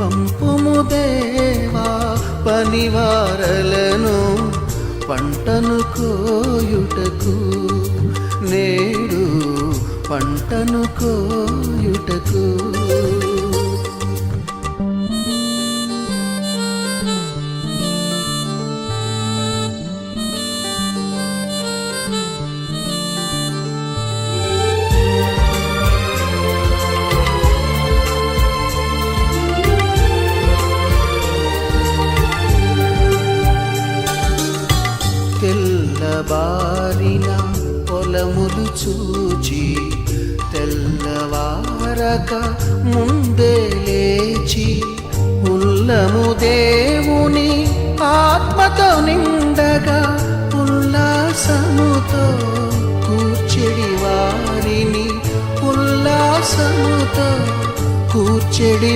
పంపుము దేవా పనివారలను పంటను కోయుటకు. నేడు పంటను కోయుటకు. తెల్లబారిన పొలములు చూచి తెల్లవారక ముందే లేచి ఉల్లము దేవుని ఆత్మతో నిండగా ఉల్లాసముతో కూర్చెడి వారిని ఉల్లాసముతో కూర్చెడి